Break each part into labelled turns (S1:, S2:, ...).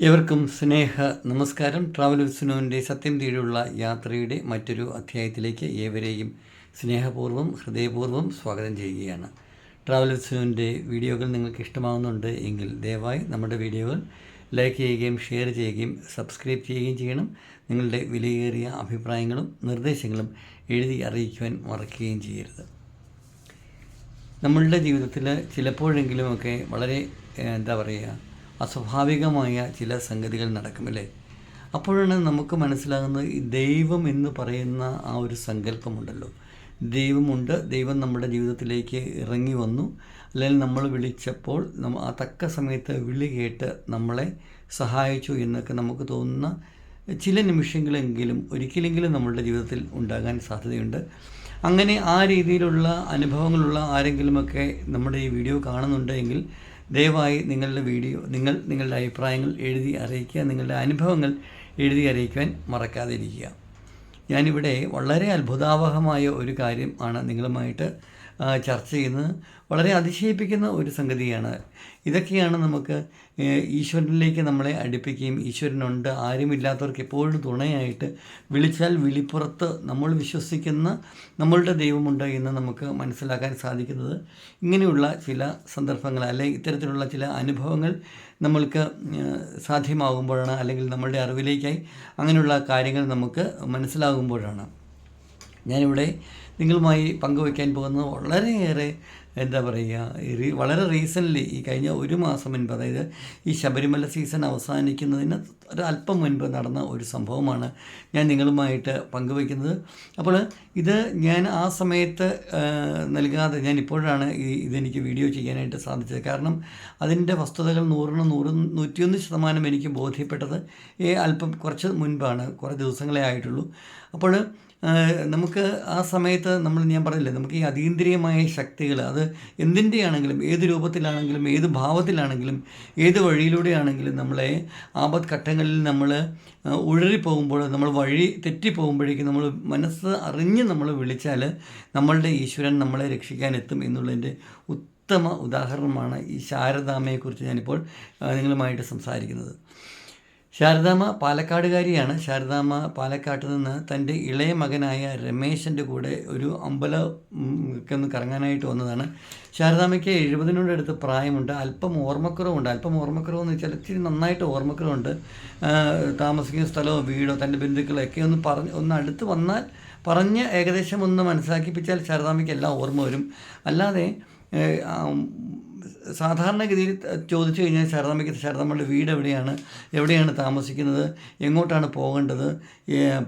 S1: ഏവർക്കും സ്നേഹ നമസ്കാരം. ട്രാവൽ വിസ്നുവിന്റെ സത്യം തീരെയുള്ള യാത്രയുടെ മറ്റൊരു അധ്യായത്തിലേക്ക് ഏവരെയും സ്നേഹപൂർവം ഹൃദയപൂർവം സ്വാഗതം ചെയ്യുകയാണ്. ട്രാവൽ വിസ്നുവിന്റെ വീഡിയോകൾ നിങ്ങൾക്ക് ഇഷ്ടമാകുന്നുണ്ട് എങ്കിൽ ദയവായി നമ്മുടെ വീഡിയോകൾ ലൈക്ക് ചെയ്യുകയും ഷെയർ ചെയ്യുകയും സബ്സ്ക്രൈബ് ചെയ്യുകയും ചെയ്യണം. നിങ്ങളുടെ വിലയേറിയ അഭിപ്രായങ്ങളും നിർദ്ദേശങ്ങളും എഴുതി അറിയിക്കുവാൻ മറക്കുകയും ചെയ്യരുത്. നമ്മളുടെ ജീവിതത്തിൽ ചിലപ്പോഴെങ്കിലുമൊക്കെ വളരെ എന്താ പറയുക അസ്വാഭാവികമായ ചില സംഗതികൾ നടക്കുമല്ലേ? അപ്പോഴാണ് നമുക്ക് മനസ്സിലാകുന്നത് ദൈവം എന്ന് പറയുന്ന ആ ഒരു സങ്കല്പമുണ്ടല്ലോ. ദൈവമുണ്ട് ദൈവം നമ്മുടെ ജീവിതത്തിലേക്ക് ഇറങ്ങി വന്നു. അല്ലെങ്കിൽ നമ്മൾ വിളിച്ചപ്പോൾ നമ്മ ആ തക്ക സമയത്ത് വിളി കേട്ട് നമ്മളെ സഹായിച്ചു എന്നൊക്കെ നമുക്ക് തോന്നുന്ന ചില നിമിഷങ്ങളെങ്കിലും ഒരിക്കലെങ്കിലും നമ്മളുടെ ജീവിതത്തിൽ ഉണ്ടാകാൻ സാധ്യതയുണ്ട്. അങ്ങനെ ആ രീതിയിലുള്ള അനുഭവങ്ങളുള്ള ആരെങ്കിലുമൊക്കെ നമ്മുടെ ഈ വീഡിയോ കാണുന്നുണ്ടെങ്കിൽ ദയവായി നിങ്ങളുടെ വീഡിയോ നിങ്ങൾ നിങ്ങളുടെ അഭിപ്രായങ്ങൾ എഴുതി അറിയിക്കുക നിങ്ങളുടെ അനുഭവങ്ങൾ എഴുതി അറിയിക്കുവാൻ മറക്കാതിരിക്കുക. ഞാനിവിടെ വളരെ അത്ഭുതാവഹമായ ഒരു കാര്യം ആണ് നിങ്ങളുമായിട്ട് ചർച്ച ചെയ്യുന്നത് വളരെ അതിശയിപ്പിക്കുന്ന ഒരു സംഗതിയാണ്. ഇതൊക്കെയാണ് നമുക്ക് ഈശ്വരനിലേക്ക് നമ്മളെ അടുപ്പിക്കുകയും ഈശ്വരനുണ്ട് ആരുമില്ലാത്തവർക്ക് എപ്പോഴും തുണയായിട്ട് വിളിച്ചാൽ വിളിപ്പുറത്ത് നമ്മൾ വിശ്വസിക്കുന്ന നമ്മളുടെ ദൈവമുണ്ട് എന്ന് നമുക്ക് മനസ്സിലാക്കാൻ സാധിക്കുന്നത്. ഇങ്ങനെയുള്ള ചില സന്ദർഭങ്ങൾ അല്ലെങ്കിൽ ഇത്തരത്തിലുള്ള ചില അനുഭവങ്ങൾ നമ്മൾക്ക് സാധ്യമാകുമ്പോഴാണ് അല്ലെങ്കിൽ നമ്മളുടെ അറിവിലേക്കായി അങ്ങനെയുള്ള കാര്യങ്ങൾ നമുക്ക് മനസ്സിലാകുമ്പോഴാണ്. ഞാനിവിടെ നിങ്ങളുമായി പങ്കുവയ്ക്കാൻ പോകുന്നത് വളരെയേറെ എന്താ പറയുക വളരെ റീസെന്റ്ലി ഈ കഴിഞ്ഞ ഒരു മാസം മുൻപ് അതായത് ഈ ശബരിമല സീസൺ അവസാനിക്കുന്നതിന് ഒരല്പം മുൻപ് നടന്ന ഒരു സംഭവമാണ് ഞാൻ നിങ്ങളുമായിട്ട് പങ്കുവയ്ക്കുന്നത്. അപ്പോൾ ഇത് ഞാൻ ആ സമയത്ത് നൽകാതെ ഞാൻ ഇപ്പോഴാണ് ഈ ഇതെനിക്ക് വീഡിയോ ചെയ്യാനായിട്ട് സാധിച്ചത്. കാരണം അതിന്റെ വസ്തുതകൾ നൂറിന് നൂറ് നൂറ്റിയൊന്ന് ശതമാനം എനിക്ക് ബോധ്യപ്പെട്ടത് ഈ അല്പം കുറച്ച് മുൻപാണ് കുറേ ദിവസങ്ങളെ ആയിട്ടുള്ളൂ. അപ്പോൾ നമുക്ക് ആ സമയത്ത് നമ്മൾ ഞാൻ പറഞ്ഞില്ലേ നമുക്ക് ഈ അതീന്ദ്രിയമായ ശക്തികൾ അത് എന്തിന്റെ ആണെങ്കിലും ഏത് രൂപത്തിലാണെങ്കിലും ഏത് ഭാവത്തിലാണെങ്കിലും ഏത് വഴിയിലൂടെയാണെങ്കിലും നമ്മളെ ആപത് ഘട്ടങ്ങളിൽ നമ്മൾ ഉഴറിപ്പോകുമ്പോൾ നമ്മൾ വഴി തെറ്റിപ്പോകുമ്പോഴേക്കും നമ്മൾ മനസ്സ് അറിഞ്ഞ് നമ്മൾ വിളിച്ചാൽ നമ്മളുടെ ഈശ്വരൻ നമ്മളെ രക്ഷിക്കാൻ എത്തും എന്നുള്ളതിന്റെ ഉത്തമ ഉദാഹരണമാണ് ഈ ശാരദാമ്മയെക്കുറിച്ച് ഞാനിപ്പോൾ നിങ്ങളുമായിട്ട് സംസാരിക്കുന്നത്. ശാരദാമ്മ പാലക്കാടുകാരിയാണ്. ശാരദാമ്മ പാലക്കാട്ട് നിന്ന് തന്റെ ഇളയ മകനായ രമേശന്റെ കൂടെ ഒരു അമ്പലം ഉം, ഒക്കെ ഒന്ന് കറങ്ങാനായിട്ട് വന്നതാണ്. ശാരദാമ്മയ്ക്ക് എഴുപതിനോടടുത്ത് പ്രായമുണ്ട്. അല്പം ഓർമ്മക്കുറവുണ്ട്. അല്പം ഓർമ്മക്കുറവെന്ന് വെച്ചാൽ ഇച്ചിരി നന്നായിട്ട് ഓർമ്മക്കുറവുണ്ട്. താമസിക്കുന്ന സ്ഥലമോ വീടോ തന്റെ ബന്ധുക്കളൊക്കെ ഒന്ന് പറഞ്ഞ് ഒന്ന് അടുത്ത് വന്നാൽ പറഞ്ഞ് ഏകദേശം ഒന്ന് മനസ്സിലാക്കിപ്പിച്ചാൽ ശാരദാമ്മയ്ക്ക് എല്ലാം ഓർമ്മ വരും. അല്ലാതെ സാധാരണഗതിയിൽ ചോദിച്ചു കഴിഞ്ഞാൽ ശാരദാമ്മയ്ക്ക് ശാരദാമ്മയുടെ വീട് എവിടെയാണ് എവിടെയാണ് താമസിക്കുന്നത് എങ്ങോട്ടാണ് പോകേണ്ടത്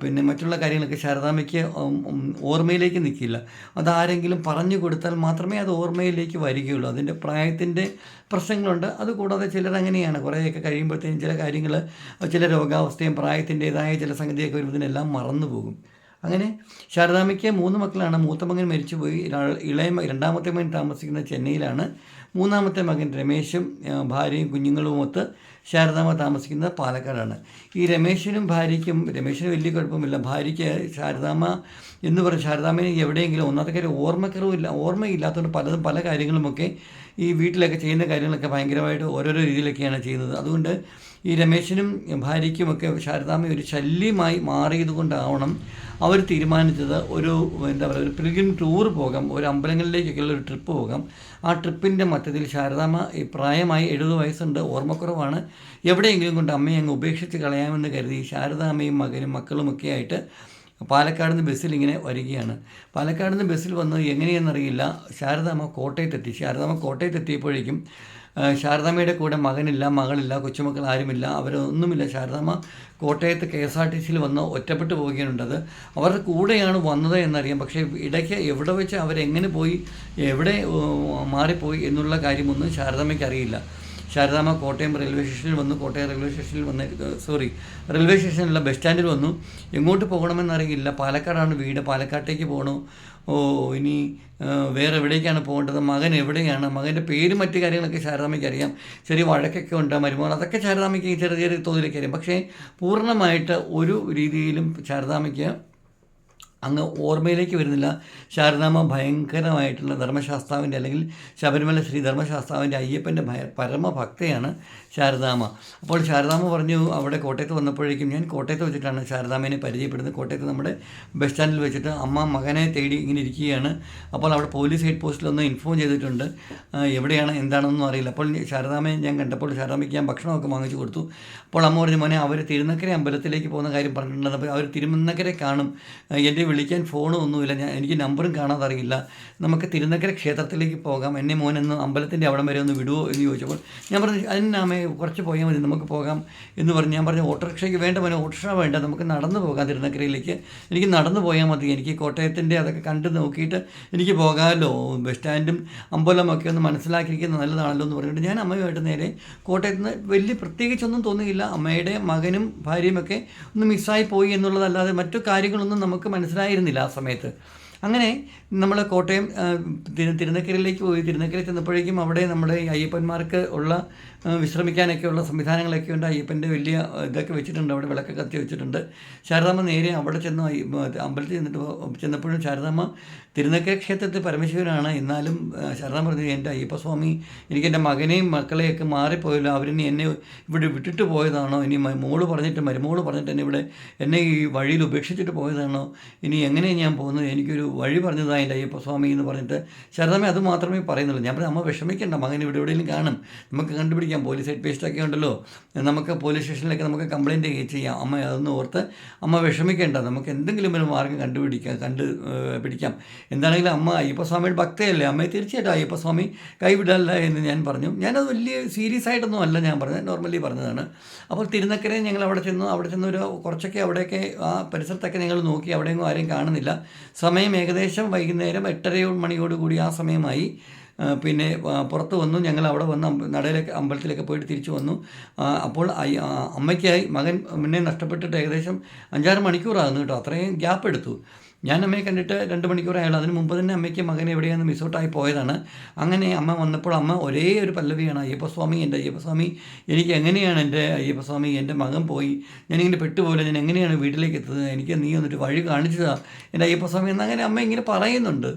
S1: പിന്നെ മറ്റുള്ള കാര്യങ്ങളൊക്കെ ശാരദാമ്മയ്ക്ക് ഓർമ്മയിലേക്ക് നിൽക്കില്ല. അതാരെങ്കിലും പറഞ്ഞു കൊടുത്താൽ മാത്രമേ അത് ഓർമ്മയിലേക്ക് വരികയുള്ളൂ. അതിന്റെ പ്രായത്തിന്റെ പ്രശ്നങ്ങളുണ്ട്. അതുകൂടാതെ ചിലർ അങ്ങനെയാണ് കുറേയൊക്കെ കഴിയുമ്പോഴത്തേക്കും ചില കാര്യങ്ങൾ ചില രോഗാവസ്ഥയും പ്രായത്തിന്റേതായ ചില സംഗതിയൊക്കെ വരുന്നതിനെല്ലാം മറന്നു പോകും അങ്ങനെ ശാരദാമ്മയ്ക്ക് മൂന്ന് മക്കളാണ്. മൂത്ത മകൻ മരിച്ചുപോയി. ഇളയ രണ്ടാമത്തെ മകൻ താമസിക്കുന്ന ചെന്നൈയിലാണ്. മൂന്നാമത്തെ മകൻ രമേശും ഭാര്യയും കുഞ്ഞുങ്ങളുമൊത്ത് ശാരദാമ്മ താമസിക്കുന്നത് പാലക്കാടാണ്. ഈ രമേശിനും ഭാര്യയ്ക്കും രമേശിന് വലിയ കുഴപ്പമില്ല. ഭാര്യയ്ക്ക് ശാരദാമ്മ എന്ന് പറഞ്ഞ ശാരദാമ്മയെ എവിടെയെങ്കിലും ഒന്നാമത്തെ കാര്യം ഓർമ്മക്കുറവില്ല ഓർമ്മയില്ലാത്തതുകൊണ്ട് പലതും പല കാര്യങ്ങളുമൊക്കെ ഈ വീട്ടിലൊക്കെ ചെയ്യുന്ന കാര്യങ്ങളൊക്കെ ഭയങ്കരമായിട്ട് ഓരോരോ രീതിയിലൊക്കെയാണ് ചെയ്യുന്നത്. അതുകൊണ്ട് ഈ രമേശിനും ഭാര്യയ്ക്കുമൊക്കെ ശാരദാമ്മ ഒരു ശല്യമായി മാറിയത് കൊണ്ടാവണം അവർ തീരുമാനിച്ചത് ഒരു എന്താ പറയുക ഒരു പിൽഗ്രിം ടൂർ പോകാം ഒരു അമ്പലങ്ങളിലേക്കൊക്കെയുള്ള ഒരു ട്രിപ്പ് പോകാം. ആ ട്രിപ്പിന്റെ മധ്യത്തിൽ ശാരദാമ്മ പ്രായമായി എഴുപത് വയസ്സുണ്ട് ഓർമ്മക്കുറവാണ്. എവിടെയെങ്കിലും കൊണ്ട് അമ്മയെ അങ്ങ് ഉപേക്ഷിച്ച് കളയാമെന്ന് കരുതി ശാരദാമ്മയും മകനും മക്കളുമൊക്കെ ആയിട്ട് പാലക്കാട് നിന്ന് ബസ്സിൽ ഇങ്ങനെ വരികയാണ്. പാലക്കാട് നിന്ന് ബസ്സിൽ വന്നത് എങ്ങനെയെന്നറിയില്ല. ശാരദാമ്മ കോട്ടയത്തെത്തി. ശാരദാമ്മ കോട്ടയത്തെത്തിയപ്പോഴേക്കും ശാരദാമ്മയുടെ കൂടെ മകനില്ല മകളില്ല കൊച്ചുമക്കൾ ആരുമില്ല അവരൊന്നുമില്ല. ശാരദാമ്മ കോട്ടയത്ത് കെ എസ് ആർ ടി സിയിൽ വന്ന് ഒറ്റപ്പെട്ടു പോവുകയാണുണ്ടത് അവരുടെ കൂടെയാണ് വന്നത് എന്നറിയാം. പക്ഷേ ഇടയ്ക്ക് എവിടെ വെച്ച് അവരെങ്ങനെ പോയി എവിടെ മാറിപ്പോയി എന്നുള്ള കാര്യമൊന്നും ശാരദാമ്മയ്ക്ക് അറിയില്ല. ശാരദാമ്മ കോട്ടയം റെയിൽവേ സ്റ്റേഷനിൽ വന്നു. കോട്ടയം റെയിൽവേ സ്റ്റേഷനിൽ വന്ന് സോറി റെയിൽവേ സ്റ്റേഷനിലുള്ള ബസ് സ്റ്റാൻഡിൽ വന്നു. എങ്ങോട്ട് പോകണമെന്നറിയില്ല പാലക്കാടാണ് വീട്. പാലക്കാട്ടേക്ക് പോകണോ ഓ ഇനി വേറെ എവിടേക്കാണ് പോകേണ്ടത്? മകൻ എവിടെയാണ്? മകന്റെ പേര് മറ്റു കാര്യങ്ങളൊക്കെ ശാരദാമ്മയ്ക്ക് അറിയാം ചെറിയ വഴക്കൊക്കെ ഉണ്ട് മരുമകൾ അതൊക്കെ ശാരദാമ്മയ്ക്ക് ചെറിയ ചെറിയ തോതിലൊക്കെ അറിയാം. പക്ഷേ പൂർണമായിട്ട് ഒരു രീതിയിലും ശാരദാമ്മയ്ക്ക് അങ്ങ് ഓർമ്മയിലേക്ക് വരുന്നില്ല. ശാരദാമ്മ ഭയങ്കരമായിട്ടുള്ള ധർമ്മശാസ്താവിന്റെ അല്ലെങ്കിൽ ശബരിമല ശ്രീ ധർമ്മശാസ്താവിന്റെ അയ്യപ്പന്റെ ഭയ പരമഭക്തയാണ് ശാരദാമ്മ. അപ്പോൾ ശാരദാമ്മ പറഞ്ഞു അവിടെ കോട്ടയത്ത് വന്നപ്പോഴേക്കും ഞാൻ കോട്ടയത്ത് വെച്ചിട്ടാണ് ശാരദാമ്മേനെ പരിചയപ്പെടുന്നത്. കോട്ടയത്ത് നമ്മുടെ ബസ് സ്റ്റാൻഡിൽ വെച്ചിട്ട് അമ്മ മകനെ തേടി ഇങ്ങനെ ഇരിക്കുകയാണ്. അപ്പോൾ അവിടെ പോലീസ് ഹെഡ് പോസ്റ്റിലൊന്ന് ഇൻഫോം ചെയ്തിട്ടുണ്ട്. എവിടെയാണ് എന്താണെന്നൊന്നും അറിയില്ല. അപ്പോൾ ശാരദാമ്മയെ ഞാൻ കണ്ടപ്പോൾ ശാരദാമയ്ക്ക് ഞാൻ ഭക്ഷണമൊക്കെ വാങ്ങിച്ചു കൊടുത്തു. അപ്പോൾ അമ്മ പറഞ്ഞു മോനെ അവർ തിരുനക്കര അമ്പലത്തിലേക്ക് പോകുന്ന കാര്യം പറഞ്ഞിട്ടുണ്ട്. അവർ തിരുമന്നക്കരെ കാണും. എന്നെ വിളിക്കാൻ ഫോണും ഒന്നുമില്ല ഞാൻ എനിക്ക് നമ്പറും കാണാതെ അറിയില്ല. നമുക്ക് തിരുനക്കര ക്ഷേത്രത്തിലേക്ക് പോകാം. എന്നെ മോനെന്ന് അമ്പലത്തിന്റെ അവിടം വരെ ഒന്ന് വിടുമോ എന്ന് ചോദിച്ചപ്പോൾ ഞാൻ പറഞ്ഞു അതിനാമേ കുറച്ച് പോയാൽ മതി നമുക്ക് പോകാം. എന്ന് പറഞ്ഞ് ഞാൻ പറഞ്ഞു ഓട്ടോറിക്ഷയ്ക്ക് വേണ്ട മോനെ ഓട്ടോറിക്ഷ വേണ്ട നമുക്ക് നടന്നു പോകാം തിരുനക്കരയിലേക്ക്. എനിക്ക് നടന്നു പോയാൽ മതി എനിക്ക് കോട്ടയത്തിന്റെ അതൊക്കെ കണ്ട് നോക്കിയിട്ട് എനിക്ക് പോകാമല്ലോ. ബസ് സ്റ്റാൻഡും അമ്പലമൊക്കെ ഒന്ന് മനസ്സിലാക്കിയിരിക്കുന്നത് നല്ലതാണല്ലോ എന്ന് പറഞ്ഞിട്ട് ഞാൻ അമ്മയുമായിട്ട് നേരെ കോട്ടയത്ത് നിന്ന് വലിയ പ്രത്യേകിച്ചൊന്നും തോന്നുകയില്ല അമ്മയുടെ മകനും ഭാര്യയുമൊക്കെ ഒന്ന് മിസ്സായി പോയി എന്നുള്ളതല്ലാതെ മറ്റു കാര്യങ്ങളൊന്നും നമുക്ക് മനസ്സിലായിരുന്നില്ല ആ സമയത്ത്. അങ്ങനെ നമ്മൾ കോട്ടയം തിരുനക്കരയിലേക്ക് പോയി. തിരുനക്കര ചെന്നപ്പോഴേക്കും അവിടെ നമ്മുടെ അയ്യപ്പന്മാർക്ക് ഉള്ള വിശ്രമിക്കാനൊക്കെയുള്ള സംവിധാനങ്ങളൊക്കെ ഉണ്ട് അയ്യപ്പന്റെ വലിയ ഇതൊക്കെ വെച്ചിട്ടുണ്ട്. അവിടെ വിളക്ക് കത്തി വെച്ചിട്ടുണ്ട്. ശാരദാമ്മ നേരെ അവിടെ ചെന്ന് അമ്പലത്തിൽ ചെന്നിട്ട് ചെന്നപ്പോഴും ശാരദാമ്മ തിരുനക്കര ക്ഷേത്രത്തിൽ പരമശിവനാണ് എന്നാലും ശാരദാമ്മ പറഞ്ഞു എന്റെ അയ്യപ്പസ്വാമി എനിക്ക് എന്റെ മകനെയും മക്കളെയൊക്കെ മാറിപ്പോയല്ലോ. അവരിനി എന്നെ ഇവിടെ വിട്ടിട്ട് പോയതാണോ? ഇനി മോൾ പറഞ്ഞിട്ട് മരുമോൾ പറഞ്ഞിട്ട് എന്നെ ഇവിടെ എന്നെ ഈ വഴിയിൽ ഉപേക്ഷിച്ചിട്ട് പോയതാണോ? ഇനി എങ്ങനെ ഞാൻ പോകുന്നത്? എനിക്കൊരു വഴി പറഞ്ഞതാണ് എന്റെ അയ്യപ്പസ്വാമി എന്ന് പറഞ്ഞിട്ട് ശാരദാമ്മ അത് മാത്രമേ പറയുന്നുള്ളൂ. ഞാൻ പറഞ്ഞു അമ്മ വിഷമിക്കേണ്ട. മകൻ ഇവിടെ എവിടെയെങ്കിലും കാണും. നമുക്ക് കണ്ടുപിടിക്കാം. പോലീസ് ഹെഡ് പേസ്റ്റൊക്കെ ഉണ്ടല്ലോ. നമുക്ക് പോലീസ് സ്റ്റേഷനിലേക്ക് നമുക്ക് കംപ്ലയിന്റ് ചെയ്യാം. അമ്മ അതൊന്നും ഓർത്ത് അമ്മ വിഷമിക്കേണ്ട. നമുക്ക് എന്തെങ്കിലും ഒരു മാർഗം കണ്ടുപിടിക്കാം കണ്ട് പിടിക്കാം. എന്താണെങ്കിലും അമ്മ അയ്യപ്പസ്വാമിയുടെ ഭക്തയല്ലേ? അമ്മയെ തീർച്ചയായിട്ടും അയ്യപ്പസ്വാമി കൈവിടല്ല എന്ന് ഞാൻ പറഞ്ഞു. ഞാനത് വലിയ സീരിയസ് ആയിട്ടൊന്നും അല്ല ഞാൻ പറഞ്ഞത്. നോർമലി പറഞ്ഞതാണ്. അപ്പോൾ തിരുനക്കരെ ഞങ്ങൾ അവിടെ ചെന്നു. അവിടെ ചെന്ന് ഒരു കുറച്ചൊക്കെ അവിടെയൊക്കെ ആ പരിസരത്തൊക്കെ ഞങ്ങൾ നോക്കി. അവിടെയൊന്നും ആരെയും കാണുന്നില്ല. സമയം ഏകദേശം വൈകുന്നേരം എട്ടര മണിയോടുകൂടി ആ സമയമായി. പിന്നെ പുറത്ത് വന്നു. ഞങ്ങൾ അവിടെ വന്ന് നടയിലേക്ക് അമ്പലത്തിലേക്ക് പോയിട്ട് തിരിച്ചു വന്നു. അപ്പോൾ അമ്മയ്ക്കായി മകൻ മുന്നേ നഷ്ടപ്പെട്ടിട്ട് ഏകദേശം അഞ്ചാറ് മണിക്കൂറാകുന്നു കേട്ടോ. അത്രയും ഗ്യാപ്പ് എടുത്തു. ഞാൻ അമ്മയെ കണ്ടിട്ട് രണ്ട് മണിക്കൂറായാലും അതിന് മുമ്പ് തന്നെ അമ്മയ്ക്ക് മകൻ എവിടെയാണ് മിസ്സൗട്ടായി പോയതാണ്. അങ്ങനെ അമ്മ വന്നപ്പോൾ അമ്മ ഒരേ ഒരു പല്ലവിയാണ്. അയ്യപ്പസ്വാമി എന്റെ അയ്യപ്പസ്വാമി എനിക്ക് എങ്ങനെയാണ് എന്റെ അയ്യപ്പസ്വാമി എന്റെ മകൻ പോയി? ഞാനിങ്ങനെ പെട്ടുപോലെ ഞാൻ എങ്ങനെയാണ് വീട്ടിലേക്ക് എത്തുന്നത്? എനിക്ക് നീ വന്നിട്ട് വഴി കാണിച്ചതാണ് എന്റെ അയ്യപ്പസ്വാമി എന്നങ്ങനെ അമ്മ ഇങ്ങനെ പറയുന്നുണ്ട്.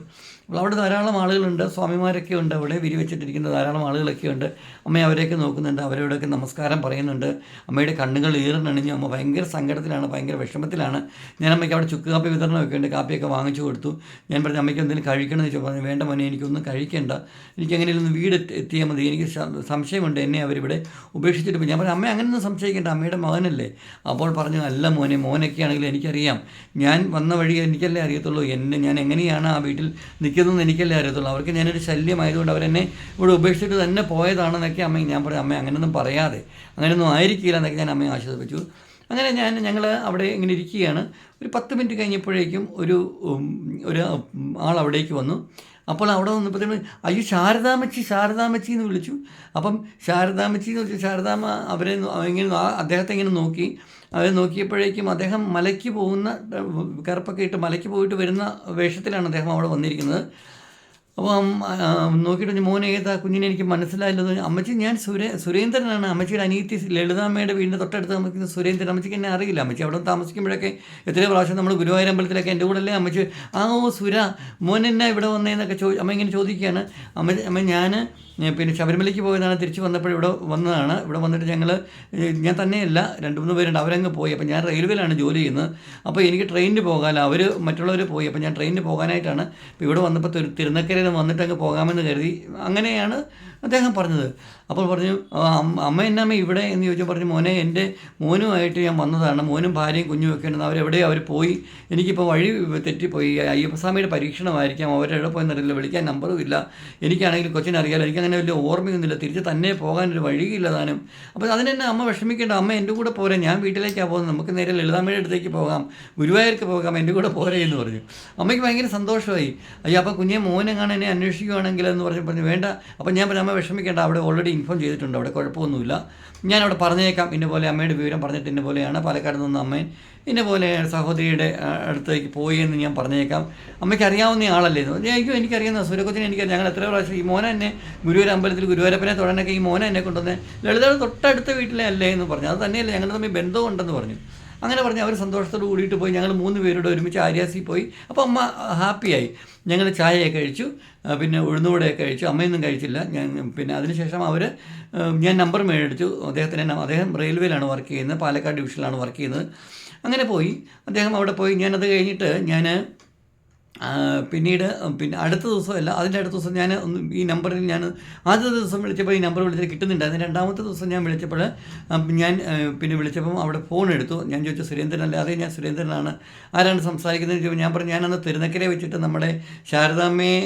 S1: അപ്പോൾ അവിടെ ധാരാളം ആളുകളുണ്ട് സ്വാമിമാരൊക്കെ ഉണ്ട് അവിടെ വിരിവെച്ചിട്ടിരിക്കുന്ന ധാരാളം ആളുകളൊക്കെ ഉണ്ട്. അമ്മ അവരെയൊക്കെ നോക്കുന്നുണ്ട് അവരോടൊക്കെ നമസ്കാരം പറയുന്നുണ്ട്. അമ്മയുടെ കണ്ണുകൾ ഈറിനണിഞ്ഞു അമ്മ ഭയങ്കര സങ്കടത്തിലാണ് ഭയങ്കര വിഷമത്തിലാണ്. ഞാൻ അമ്മയ്ക്ക് അവിടെ ചുക്ക് കാപ്പി വിതരണമൊക്കെ ഉണ്ട് കാപ്പിയൊക്കെ വാങ്ങിച്ചു കൊടുത്തു. ഞാൻ പറഞ്ഞു അമ്മയ്ക്ക് എന്തെങ്കിലും കഴിക്കണം? എന്ന് ചോദിച്ചു. പറഞ്ഞു വേണ്ട മോനെ എനിക്കൊന്നും കഴിക്കേണ്ട. എനിക്ക് എങ്ങനെയും ഒന്ന് വീട് എത്തിയാൽ മതി. എനിക്ക് സംശയമുണ്ട് എന്നെ അവരിവിടെ ഉപേക്ഷിച്ചിട്ട് ഞാൻ പറഞ്ഞു അമ്മ അങ്ങനെയൊന്നും സംശയിക്കേണ്ട. അമ്മയുടെ മകനല്ലേ. അപ്പോൾ പറഞ്ഞു അല്ല മോനെ മോനൊക്കെ എനിക്കറിയാം. ഞാൻ വന്ന വഴി എനിക്കല്ലേ അറിയത്തുള്ളൂ. എന്നെ ഞാൻ എങ്ങനെയാണ് ആ വീട്ടിൽ നിൽക്കുന്നതെന്ന് എനിക്കല്ലേ അറിയത്തുള്ളൂ. അവർക്ക് ഞാനൊരു ശല്യമായതുകൊണ്ട് അവരെന്നെ ഇവിടെ ഉപേക്ഷിച്ചിട്ട് തന്നെ പോയതാണെന്നൊക്കെ അമ്മ ഞാൻ പറഞ്ഞു അമ്മ അങ്ങനെയൊന്നും പറയാതെ. അങ്ങനെയൊന്നും ആയിരിക്കില്ല എന്നൊക്കെ ഞാൻ അമ്മയെ ആശ്വസിപ്പിച്ചു. അങ്ങനെ ഞാൻ ഞങ്ങൾ അവിടെ ഇങ്ങനെ ഇരിക്കുകയാണ്. ഒരു പത്ത് മിനിറ്റ് കഴിഞ്ഞപ്പോഴേക്കും ഒരു ഒരു ആൾ അവിടേക്ക് വന്നു. അപ്പോൾ അവിടെ വന്നപ്പോഴത്തേക്കും അയ്യോ ശാരദാമച്ചി ശാരദാമച്ചി എന്ന് വിളിച്ചു. അപ്പം ശാരദാമച്ചി എന്ന് വിളിച്ചു ശാരദാമ്മ അവരെ ഇങ്ങനെ അദ്ദേഹത്തെ ഇങ്ങനെ നോക്കി. അവരെ നോക്കിയപ്പോഴേക്കും അദ്ദേഹം മലയ്ക്ക് പോകുന്ന കറുപ്പൊക്കെ ഇട്ട് മലയ്ക്ക് പോയിട്ട് വരുന്ന വേഷത്തിലാണ് അദ്ദേഹം അവിടെ വന്നിരിക്കുന്നത്. അപ്പം നോക്കിയിട്ട് മോനെ ഏതാ കുഞ്ഞിനെ എനിക്ക് മനസ്സിലായില്ലെന്ന് അമ്മച്ചി ഞാൻ സുരേ സുരേന്ദ്രനാണ്. അമ്മച്ചിയുടെ അനിയത്തി ലളിതാമ്മയുടെ വീടിന്റെ തൊട്ടടുത്ത് താമസിക്കുന്ന സുരേന്ദ്രൻ. അമ്മച്ചിക്ക് എന്നെ അറിയില്ല. അമ്മച്ചി അവിടെ താമസിക്കുമ്പോഴൊക്കെ എത്ര പ്രാവശ്യം നമ്മൾ ഗുരുവായൂർ അമ്പലത്തിലൊക്കെ എന്റെ കൂടെ അല്ലേ അമ്മച്ചി ആ ഓ സുര മോൻ എന്നാ ഇവിടെ വന്നേന്നൊക്കെ ചോ അമ്മ ഇങ്ങനെ ചോദിക്കുകയാണ്. അമ്മ അമ്മ ഞാൻ പിന്നെ ശബരിമലയ്ക്ക് പോയതാണ് തിരിച്ച് വന്നപ്പോൾ ഇവിടെ വന്നതാണ്. ഇവിടെ വന്നിട്ട് ഞങ്ങൾ ഞാൻ തന്നെയല്ല രണ്ട് മൂന്ന് പേരുണ്ട് അവരങ്ങ് പോയി. അപ്പോൾ ഞാൻ റെയിൽവേയിലാണ് ജോലി ചെയ്യുന്നത്. അപ്പോൾ എനിക്ക് ട്രെയിനിന് പോകാൻ അവർ മറ്റുള്ളവർ പോയി. അപ്പോൾ ഞാൻ ട്രെയിനിന് പോകാനായിട്ടാണ്. ഇപ്പോൾ ഇവിടെ വന്നപ്പോൾ തിരുനക്കരയിൽ വന്നിട്ട് അങ്ങ് പോകാമെന്ന് കരുതി. അങ്ങനെയാണ് അദ്ദേഹം പറഞ്ഞത്. അപ്പോൾ പറഞ്ഞു "ആ, അമ്മ അമ്മ ഇവിടെ? എന്ന് ചോദിച്ചു. പറഞ്ഞു മോനെ എന്റെ മോനുമായിട്ട് ഞാൻ വന്നതാണ്. മോനും ഭാര്യയും കുഞ്ഞും ഒക്കെ ഉണ്ടെന്ന് അവരെവിടെ അവർ പോയി. എനിക്കിപ്പോൾ വഴി തെറ്റിപ്പോയി. അയ്യപ്പസ്വാമിയുടെ പരീക്ഷണമായിരിക്കാം. അവരെവിടെ പോയി എന്നറിയില്ല വിളിക്കാൻ നമ്പറും ഇല്ല. എനിക്കാണെങ്കിൽ കൊച്ചിനെ അറിയാലോ. എനിക്ക് അങ്ങനെ വലിയ ഓർമ്മയൊന്നുമില്ല തിരിച്ച് തന്നെ പോകാനൊരു വഴിയില്ല താനും. അപ്പോൾ അതിനെന്നെ അമ്മ വിഷമിക്കേണ്ട. അമ്മ എന്റെ കൂടെ പോരെ. ഞാൻ വീട്ടിലേക്കാണ് പോകുന്നത്. നമുക്ക് നേരെ ലളിതാമ്മയുടെ അടുത്തേക്ക് പോകാം. ഗുരുവായൂർക്ക് പോകാം. എന്റെ കൂടെ പോരെ എന്ന് പറഞ്ഞു. അമ്മയ്ക്ക് ഭയങ്കര സന്തോഷമായി. അയ്യോ അപ്പോൾ കുഞ്ഞെ മോനെ കാണാൻ എന്നെ അന്വേഷിക്കുകയാണെങ്കിൽ എന്ന് പറഞ്ഞു പറഞ്ഞു വേണ്ട. അപ്പം ഞാൻ പറഞ്ഞു അമ്മ വിഷമിക്കേണ്ട അവിടെ ഓൾറെഡി ഇൻഫോം ചെയ്തിട്ടുണ്ട് അവിടെ കുഴപ്പമൊന്നുമില്ല. ഞാൻ അവിടെ പറഞ്ഞേക്കാം ഇന്ന പോലെ അമ്മയുടെ വിവരം പറഞ്ഞിട്ട് ഇന്ന പോലെയാണ് പാലക്കാട് നിന്ന് അമ്മ ഇന്ന പോലെ സഹോദരിയുടെ അടുത്തേക്ക് പോയി എന്ന് ഞാൻ പറഞ്ഞേക്കാം. അമ്മയ്ക്ക് അറിയാവുന്ന ആളല്ലേ. അയ്യോ എനിക്കറിയാവുന്ന സൂര്യക്കൊച്ചിനെ എനിക്കറിയാം. ഞങ്ങൾ എത്ര പ്രാവശ്യം ഈ മോനെ എന്നെ ഗുരുവര അമ്പലത്തിൽ ഗുരുവായൂരപ്പനെ തൊഴനൊക്കെ ഈ മോനെ എന്നെ കൊണ്ടുവന്ന് ലളിതയുടെ തൊട്ടടുത്ത വീട്ടിലെ അല്ലേ എന്ന് പറഞ്ഞു. അത് തന്നെയല്ലേ ഞങ്ങൾ തമ്മിൽ ബന്ധമുണ്ടെന്ന് പറഞ്ഞു. അങ്ങനെ പറഞ്ഞ് അവർ സന്തോഷത്തോട് കൂടിയിട്ട് പോയി. ഞങ്ങൾ മൂന്ന് പേരോട് ഒരുമിച്ച് ആര്യാസി പോയി. അപ്പോൾ അമ്മ ഹാപ്പിയായി. ഞങ്ങൾ ചായയൊക്കെ കഴിച്ചു. പിന്നെ ഉഴുന്നുകൂടെയൊക്കെ കഴിച്ചു. അമ്മയൊന്നും കഴിച്ചില്ല. ഞാൻ പിന്നെ അതിനുശേഷം അവർ ഞാൻ നമ്പർ മേടിച്ചു. അദ്ദേഹത്തിന് ന- അദ്ദേഹം റെയിൽവേയിലാണ് വർക്ക് ചെയ്യുന്നത്. പാലക്കാട് ഡിവിഷനിലാണ് വർക്ക് ചെയ്യുന്നത്. അങ്ങനെ പോയി. അദ്ദേഹം അവിടെ പോയി. ഞാനത് കഴിഞ്ഞിട്ട് ഞാൻ പിന്നീട് പിന്നെ അടുത്ത ദിവസമല്ല അതിന്റെ അടുത്ത ദിവസം ഞാൻ ഒന്ന് ഈ നമ്പറിൽ ഞാൻ ആദ്യത്തെ ദിവസം വിളിച്ചപ്പോൾ ഈ നമ്പർ വിളിച്ചിട്ട് കിട്ടുന്നുണ്ടായിരുന്നു രണ്ടാമത്തെ ദിവസം ഞാൻ വിളിച്ചപ്പോൾ ഞാൻ പിന്നെ വിളിച്ചപ്പം അവിടെ ഫോൺ എടുത്തു. ഞാൻ ചോദിച്ചു സുരേന്ദ്രൻ അല്ലേ അതെ ഞാൻ സുരേന്ദ്രനാണ്. ആരാണ് സംസാരിക്കുന്നത് ചോദിച്ചു ഞാൻ പറഞ്ഞു ഞാനന്ന് തിരുനക്കരെ വെച്ചിട്ട് നമ്മുടെ ശാരദാമ്മയെ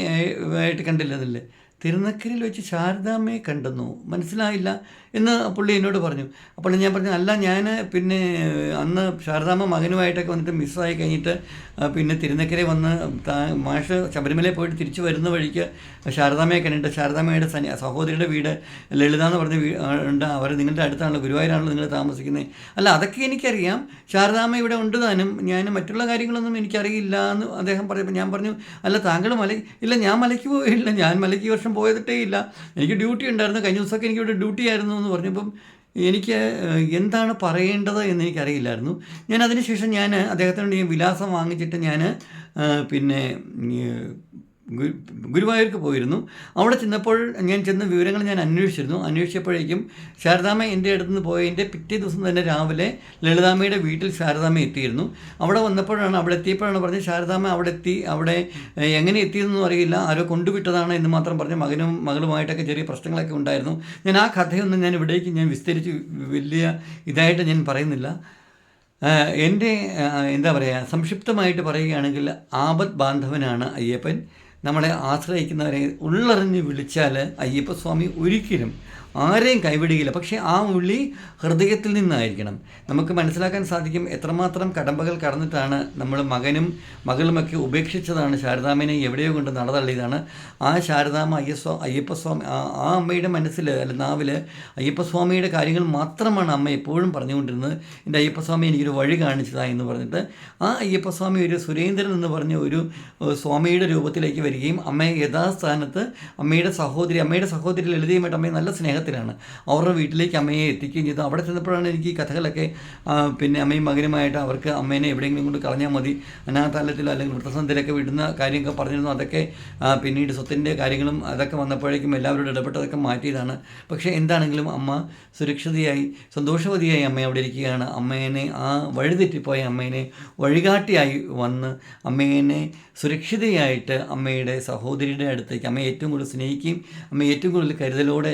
S1: ആയിട്ട് കണ്ടില്ലെന്നില്ലേ തിരുനക്കരയിൽ വെച്ച് ശാരദാമ്മയെ കണ്ടെന്നു. മനസ്സിലായില്ല? എന്ന് പുള്ളി എന്നോട് പറഞ്ഞു. അപ്പോൾ ഞാൻ പറഞ്ഞു അല്ല ഞാൻ പിന്നെ അന്ന് ശാരദാമ്മ മകനുമായിട്ടൊക്കെ വന്നിട്ട് മിസ്സായി കഴിഞ്ഞിട്ട് പിന്നെ തിരുനക്കരയിൽ വന്ന് മാഷ് ശബരിമലയിൽ പോയിട്ട് തിരിച്ചു വരുന്ന വഴിക്ക് ശാരദാമ്മയെ കണ്ടിട്ട് ശാരദാമ്മയുടെ സനി സഹോദരിയുടെ വീട് ലളിത എന്ന് പറഞ്ഞ ഉണ്ട്. അവർ നിങ്ങളുടെ അടുത്താണല്ലോ ഗുരുവായൂരാണല്ലോ നിങ്ങൾ താമസിക്കുന്നത് അല്ല അതൊക്കെ എനിക്കറിയാം. ശാരദാമ്മ ഇവിടെ ഉണ്ട് താനും. ഞാൻ മറ്റുള്ള കാര്യങ്ങളൊന്നും എനിക്കറിയില്ല എന്ന് അദ്ദേഹം പറഞ്ഞപ്പോൾ ഞാൻ പറഞ്ഞു അല്ല താങ്കൾ മല ഇല്ല ഞാൻ മലയ്ക്ക് പോയില്ല. ഞാൻ മലയ്ക്ക് ഈ വർഷം പോയതിട്ടേ ഇല്ല. എനിക്ക് ഡ്യൂട്ടി ഉണ്ടായിരുന്നു. കഴിഞ്ഞ ദിവസമൊക്കെ എനിക്കിവിടെ ഡ്യൂട്ടി ആയിരുന്നു എന്ന് പറഞ്ഞപ്പം എനിക്ക് എന്താണ് പറയേണ്ടത് എന്ന് എനിക്കറിയില്ലായിരുന്നു. ഞാൻ അതിനുശേഷം ഞാൻ അദ്ദേഹത്തിനോട് വിലാസം വാങ്ങിച്ചിട്ട് ഞാൻ പിന്നെ ഗുരുവായൂർക്ക് പോയിരുന്നു. അവിടെ ചെന്നപ്പോൾ ഞാൻ ചെന്ന വിവരങ്ങൾ ഞാൻ അന്വേഷിച്ചിരുന്നു. അന്വേഷിച്ചപ്പോഴേക്കും ശാരദാമ്മ എന്റെ അടുത്ത് നിന്ന് പോയതിന്റെ പിറ്റേ ദിവസം തന്നെ രാവിലെ ലളിതാമ്മയുടെ വീട്ടിൽ ശാരദാമ്മ എത്തിയിരുന്നു. അവിടെ വന്നപ്പോഴാണ് അവിടെ എത്തിയപ്പോഴാണ് പറഞ്ഞത് ശാരദാമ്മ അവിടെ എത്തി അവിടെ എങ്ങനെ എത്തിയതെന്നും അറിയില്ല. ആരോ കൊണ്ടുവിട്ടതാണ് എന്ന് മാത്രം പറഞ്ഞ് മകനും മകളുമായിട്ടൊക്കെ ചെറിയ പ്രശ്നങ്ങളൊക്കെ ഉണ്ടായിരുന്നു. ഞാൻ ആ കഥയൊന്നും ഞാൻ ഇവിടേക്ക് ഞാൻ വിസ്തരിച്ച് വലിയ ഇതായിട്ട് ഞാൻ പറയുന്നില്ല. എന്റെ എന്താ പറയുക സംക്ഷിപ്തമായിട്ട് പറയുകയാണെങ്കിൽ ആപത് ബാന്ധവനാണ് അയ്യപ്പൻ. നമ്മളെ ആശ്രയിക്കുന്നവരെ ഉള്ളറിഞ്ഞ് വിളിച്ചാൽ അയ്യപ്പസ്വാമി ഒരിക്കലും ആരെയും കൈവിടുകയില്ല പക്ഷേ ആ ഉള്ളി ഹൃദയത്തിൽ നിന്നായിരിക്കണം. നമുക്ക് മനസ്സിലാക്കാൻ സാധിക്കും എത്രമാത്രം കടമ്പകൾ കടന്നിട്ടാണ് നമ്മൾ മകനും മകളുമൊക്കെ ഉപേക്ഷിച്ചതാണ്. ശാരദാമ്മനെ എവിടെയോ കൊണ്ട് നടതള്ളിയതാണ്. ആ ശാരദാമ്മ അയ്യസ്വാ അയ്യപ്പസ്വാമി ആ അമ്മയുടെ മനസ്സിൽ അല്ല നാവിൽ അയ്യപ്പസ്വാമിയുടെ കാര്യങ്ങൾ മാത്രമാണ് അമ്മ എപ്പോഴും പറഞ്ഞുകൊണ്ടിരുന്നത്. എന്റെ അയ്യപ്പസ്വാമി എനിക്കൊരു വഴി കാണിച്ചതാ എന്ന് പറഞ്ഞിട്ട് ആ അയ്യപ്പസ്വാമി ഒരു സുരേന്ദ്രൻ എന്ന് പറഞ്ഞ ഒരു സ്വാമിയുടെ രൂപത്തിലേക്ക് വരികയും അമ്മയെ യഥാസ്ഥാനത്ത് അമ്മയുടെ സഹോദരി അമ്മയുടെ സഹോദരി ലളിതയുമായിട്ട് അമ്മയെ നല്ല സ്നേഹത്തിലാണ് അവരുടെ വീട്ടിലേക്ക് അമ്മയെ എത്തിക്കുകയും ചെയ്തു. അവിടെ ചെന്നപ്പോഴാണ് എനിക്ക് ഈ കഥകളൊക്കെ പിന്നെ അമ്മയും മകനുമായിട്ട് അവർക്ക് അമ്മേനെ എവിടെയെങ്കിലും കൊണ്ട് കളഞ്ഞാൽ മതി. അനാഥാലയത്തിലോ അല്ലെങ്കിൽ വൃത്തസന്ധിയിലൊക്കെ വിടുന്ന കാര്യമൊക്കെ പറഞ്ഞിരുന്നു. അതൊക്കെ പിന്നീട് സ്വത്തിന്റെ കാര്യങ്ങളും അതൊക്കെ വന്നപ്പോഴേക്കും എല്ലാവരോടും ഇടപെട്ടതൊക്കെ മാറ്റിയതാണ്. പക്ഷേ എന്താണെങ്കിലും അമ്മ സുരക്ഷിതയായി സന്തോഷവതിയായി അമ്മ അവിടെ ഇരിക്കുകയാണ്. അമ്മേനെ ആ വഴിതെറ്റിപ്പോയ അമ്മേനെ വഴികാട്ടിയായി വന്ന് അമ്മേനെ സുരക്ഷിതയായിട്ട് അമ്മയുടെ സഹോദരിയുടെ അടുത്തേക്ക് അമ്മയെ ഏറ്റവും കൂടുതൽ സ്നേഹിക്കുകയും അമ്മയെ ഏറ്റവും കൂടുതൽ കരുതലോടെ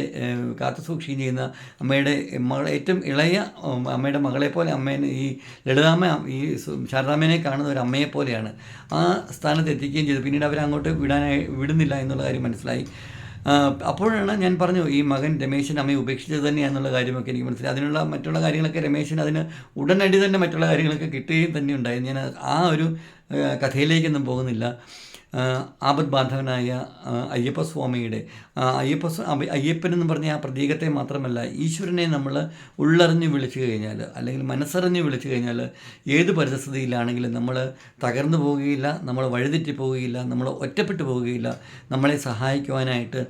S1: കാത്തു സൂക്ഷിക്കുകയും ചെയ്യുന്ന അമ്മയുടെ മകളെ ഏറ്റവും ഇളയ അമ്മയുടെ മകളെ പോലെ അമ്മേനെ ഈ ലളിതാമ്മ ഈ ശാരദാമ്മേനെ കാണുന്ന ഒരു അമ്മയെ പോലെയാണ് ആ സ്ഥാനത്ത് എത്തിക്കുകയും ചെയ്തു. പിന്നീട് അവരെ അങ്ങോട്ട് വിടാനായി വിടുന്നില്ല എന്നുള്ള കാര്യം മനസ്സിലായി. അപ്പോഴാണ് ഞാൻ പറഞ്ഞു ഈ മകൻ രമേശൻ അമ്മയെ ഉപേക്ഷിച്ചത് തന്നെയാണെന്നുള്ള കാര്യമൊക്കെ എനിക്ക് മനസ്സിലായി. അതിനുള്ള മറ്റുള്ള കാര്യങ്ങളൊക്കെ രമേശൻ അതിന് ഉടനടി തന്നെ മറ്റുള്ള കാര്യങ്ങളൊക്കെ കിട്ടുകയും തന്നെ ഉണ്ടായി. ഞാൻ ആ ഒരു കഥയിലേക്കൊന്നും പോകുന്നില്ല. ആപത് ബാന്ധവനായ അയ്യപ്പസ്വാമിയുടെ അയ്യപ്പ എന്ന് പറഞ്ഞ ആ പ്രതീകത്തെ മാത്രമല്ല ഈശ്വരനെ നമ്മൾ ഉള്ളറിഞ്ഞ് വിളിച്ചു കഴിഞ്ഞാൽ അല്ലെങ്കിൽ മനസ്സറിഞ്ഞ് വിളിച്ചു കഴിഞ്ഞാൽ ഏത് പരിസ്ഥിതിയിലാണെങ്കിലും നമ്മൾ തകർന്നു പോവുകയില്ല നമ്മൾ വഴിതെറ്റി പോവുകയില്ല നമ്മൾ ഒറ്റപ്പെട്ടു പോവുകയില്ല നമ്മളെ സഹായിക്കുവാനായിട്ട്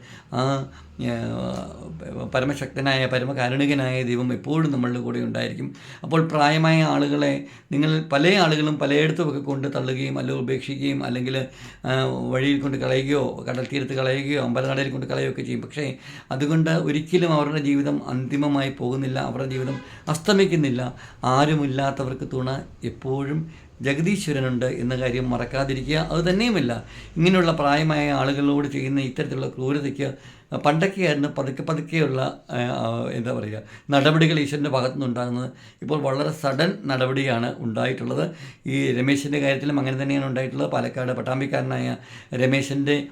S1: പരമശക്തനായ പരമകാരുണികനായ ദൈവം എപ്പോഴും നമ്മളുടെ കൂടെ ഉണ്ടായിരിക്കും. അപ്പോൾ പ്രായമായ ആളുകളെ നിങ്ങൾ പല ആളുകളും പലയിടത്തുമൊക്കെ കൊണ്ട് തള്ളുകയും അല്ലെങ്കിൽ ഉപേക്ഷിക്കുകയും അല്ലെങ്കിൽ വഴിയിൽ കൊണ്ട് കളയുകയോ കടൽ തീരത്ത് കളയുകയോ അമ്പലനടയിൽ കൊണ്ട് കളയുകയോ ഒക്കെ ചെയ്യും. പക്ഷേ അതുകൊണ്ട് ഒരിക്കലും അവരുടെ ജീവിതം അന്തിമമായി പോകുന്നില്ല അവരുടെ ജീവിതം അസ്തമിക്കുന്നില്ല. ആരുമില്ലാത്തവർക്ക് തുണ എപ്പോഴും ജഗദീശ്വരനുണ്ട് എന്ന കാര്യം മറക്കാതിരിക്കുക അത് ഇങ്ങനെയുള്ള പ്രായമായ ആളുകളോട് ചെയ്യുന്ന ഇത്തരത്തിലുള്ള ക്രൂരതയ്ക്ക് പണ്ടൊക്കെയായിരുന്നു പതുക്കെ പതുക്കെയുള്ള എന്താ പറയുക നടപടികൾ ഈശ്വരന്റെ ഭാഗത്തു നിന്നുണ്ടാകുന്നത് ഇപ്പോൾ വളരെ സഡൻ നടപടിയാണ് ഉണ്ടായിട്ടുള്ളത്. ഈ രമേശിന്റെ കാര്യത്തിലും അങ്ങനെ തന്നെയാണ് ഉണ്ടായിട്ടുള്ളത്. പാലക്കാട് പട്ടാമ്പിക്കാരനായ രമേശിന്റെ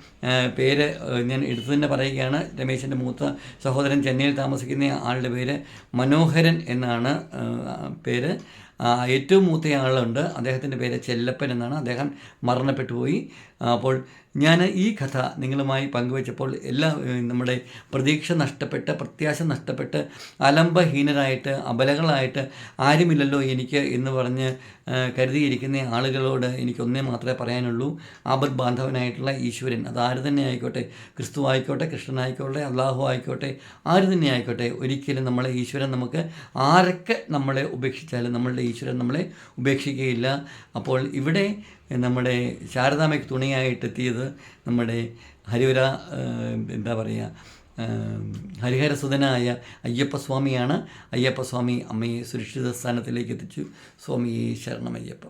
S1: പേര് ഞാൻ എടുത്തു തന്നെ പറയുകയാണ്. രമേശിന്റെ മൂത്ത സഹോദരൻ ചെന്നൈയിൽ താമസിക്കുന്ന ആളുടെ പേര് മനോഹരൻ എന്നാണ് പേര്. ഏറ്റവും മൂത്ത ആളുണ്ട് അദ്ദേഹത്തിന്റെ പേര് ചെല്ലപ്പൻ എന്നാണ്. അദ്ദേഹം മരണപ്പെട്ടു പോയി. അപ്പോൾ ഞാൻ ഈ കഥ നിങ്ങളുമായി പങ്കുവച്ചപ്പോൾ എല്ലാ നമ്മുടെ പ്രതീക്ഷ നഷ്ടപ്പെട്ട് പ്രത്യാശ നഷ്ടപ്പെട്ട് അലംബഹീനരായിട്ട് അബലകളായിട്ട് ആരുമില്ലല്ലോ എനിക്ക് എന്ന് പറഞ്ഞ് കരുതിയിരിക്കുന്ന ആളുകളോട് എനിക്കൊന്നേ മാത്രമേ പറയാനുള്ളൂ. ആപത് ബാന്ധവനായിട്ടുള്ള ഈശ്വരൻ അത് ആര് തന്നെ ആയിക്കോട്ടെ ക്രിസ്തു ആയിക്കോട്ടെ കൃഷ്ണനായിക്കോട്ടെ അള്ളാഹു ആയിക്കോട്ടെ ആര് തന്നെ ആയിക്കോട്ടെ ഒരിക്കലും നമ്മളെ ഈശ്വരൻ നമുക്ക് ആരൊക്കെ നമ്മളെ ഉപേക്ഷിച്ചാലും നമ്മളുടെ ഈശ്വരൻ നമ്മളെ ഉപേക്ഷിക്കുകയില്ല. അപ്പോൾ ഇവിടെ നമ്മുടെ ശാരദാമയ്ക്ക് തുണയായിട്ടെത്തിയത് നമ്മുടെ ഹരിവര എന്താ പറയുക ഹരിഹരസുതനായ അയ്യപ്പസ്വാമിയാണ്. അയ്യപ്പസ്വാമി അമ്മയെ സുരക്ഷിത സ്ഥാനത്തിലേക്ക് എത്തിച്ചു സ്വാമിയെ ശരണം അയ്യപ്പ